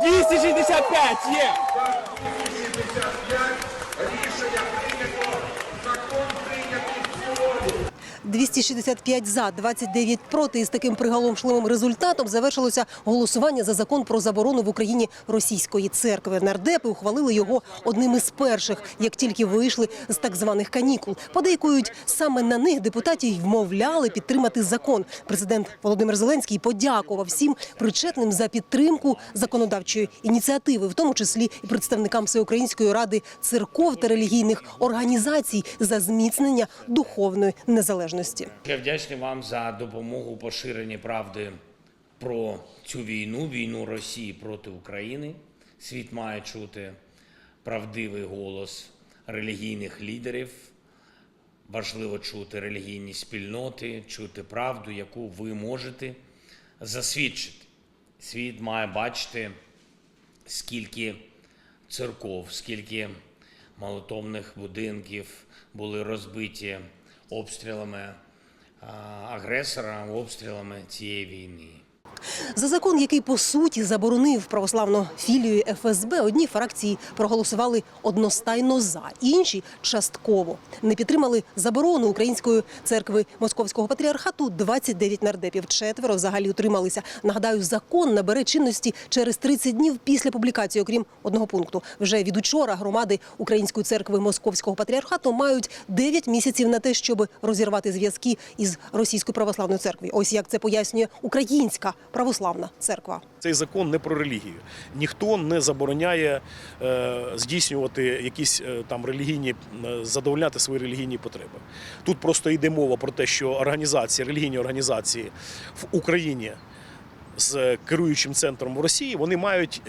265 є! 265 265 за, 29 проти. І з таким приголомшливим результатом завершилося голосування за закон про заборону в Україні російської церкви. Нардепи ухвалили його одним із перших, як тільки вийшли з так званих канікул. Подейкують саме на них депутатів вмовляли підтримати закон. Президент Володимир Зеленський подякував всім причетним за підтримку законодавчої ініціативи, в тому числі і представникам Всеукраїнської ради церков та релігійних організацій за зміцнення духовної незалежності. Я вдячний вам за допомогу у правди про цю війну, війну Росії проти України. Світ має чути правдивий голос релігійних лідерів. Важливо чути релігійні спільноти, чути правду, яку ви можете засвідчити. Світ має бачити, скільки церков, скільки молитовних будинків були розбиті обстрілами агресора, обстрілами цієї війни. За закон, який по суті заборонив православну філію ФСБ, одні фракції проголосували одностайно за, інші частково не підтримали заборону української церкви Московського патріархату. 29 нардепів, четверо взагалі утрималися. Нагадаю, закон набере чинності через 30 днів після публікації. Окрім одного пункту, вже від учора громади Української церкви Московського патріархату мають 9 місяців на те, щоб розірвати зв'язки із російською православною церквою. Ось як це пояснює українська православна церква. Цей закон не про релігію. Ніхто не забороняє е, здійснювати якісь е, там релігійні е, задовольняти свої релігійні потреби. Тут просто йде мова про те, що організації, релігійні організації в Україні з керуючим центром в Росії вони мають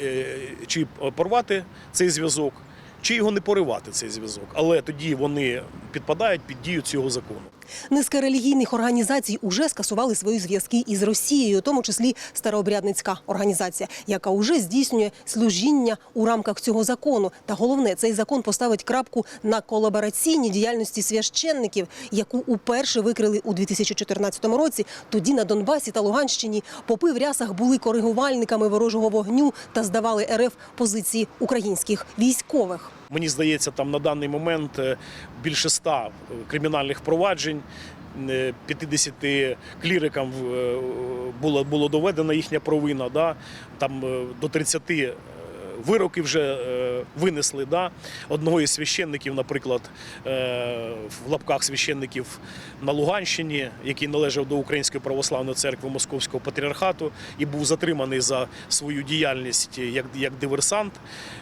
чи порвати цей зв'язок, чи його не поривати цей зв'язок. Але тоді вони підпадають під дію цього закону. Низка релігійних організацій уже скасували свої зв'язки із Росією, у тому числі старообрядницька організація, яка уже здійснює служіння у рамках цього закону. Та головне, цей закон поставить крапку на колабораційній діяльності священників, яку уперше викрили у 2014 році. Тоді на Донбасі та Луганщині попи в рясах були коригувальниками ворожого вогню та здавали РФ позиції українських військових. Мені здається, там на даний момент е, більше ста кримінальних проваджень. е, 50 клірикам е, було, було доведена їхня провина. Да? Там е, до 30 вироків вже е, винесли. Да? Одного із священників, наприклад, е, в лапках священників на Луганщині, який належав до Української православної церкви Московського патріархату і був затриманий за свою діяльність як, як диверсант,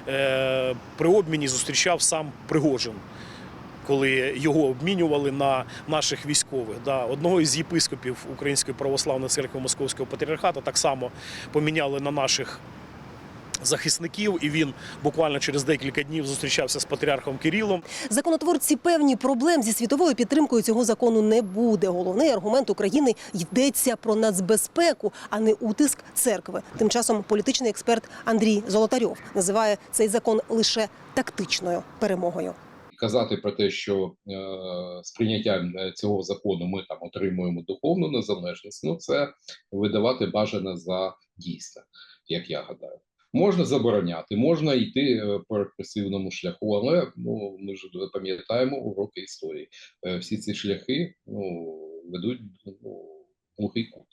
е, при обміні зустрічав сам Пригожин. Коли його обмінювали на наших військових, да одного із єпископів Української православної церкви Московського патріархату так само поміняли на наших захисників, і він буквально через декілька днів зустрічався з патріархом Кирилом. Законотворці певні проблем зі світовою підтримкою цього закону не буде. Головний аргумент України йдеться про нацбезпеку, а не утиск церкви. Тим часом політичний експерт Андрій Золотарьов називає цей закон лише тактичною перемогою. казати про те, що е, з прийняттям е, цього закону ми там отримуємо духовну незалежність, ну це видавати бажане за дійсне, як я гадаю. Можна забороняти, можна йти е, по репресивному шляху, але ну ми ж пам'ятаємо уроки історії. Е, всі ці шляхи ну, ведуть ну, глухий кут.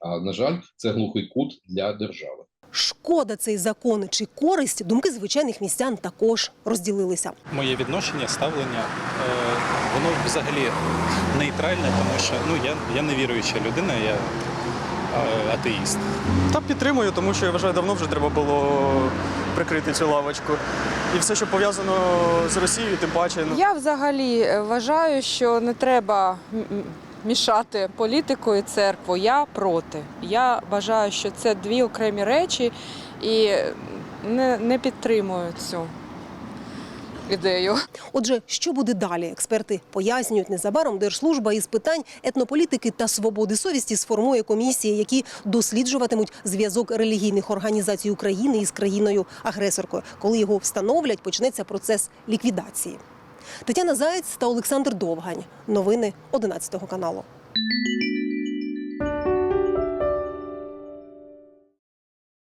А на жаль, це глухий кут для держави. Шкода цей закон чи користь думки звичайних містян також розділилися. моє відношення, ставлення, е, воно взагалі нейтральне, тому що ну, я, я не віруюча людина, я атеїст. Та підтримую, тому що я вважаю, давно вже треба було прикрити цю лавочку. І все, що пов'язано з Росією, тим паче. Ну, Я взагалі е, вважаю, що не треба мішати політику і церкву. Я проти. Я вважаю, що це дві окремі речі і не, не підтримую цю ідею. Отже, що буде далі? Експерти пояснюють незабаром Держслужба із питань етнополітики та свободи совісті сформує комісії, які досліджуватимуть зв'язок релігійних організацій України із країною агресоркою. Коли його встановлять, почнеться процес ліквідації. Тетяна Заєць та Олександр Довгань. Новини 11 каналу.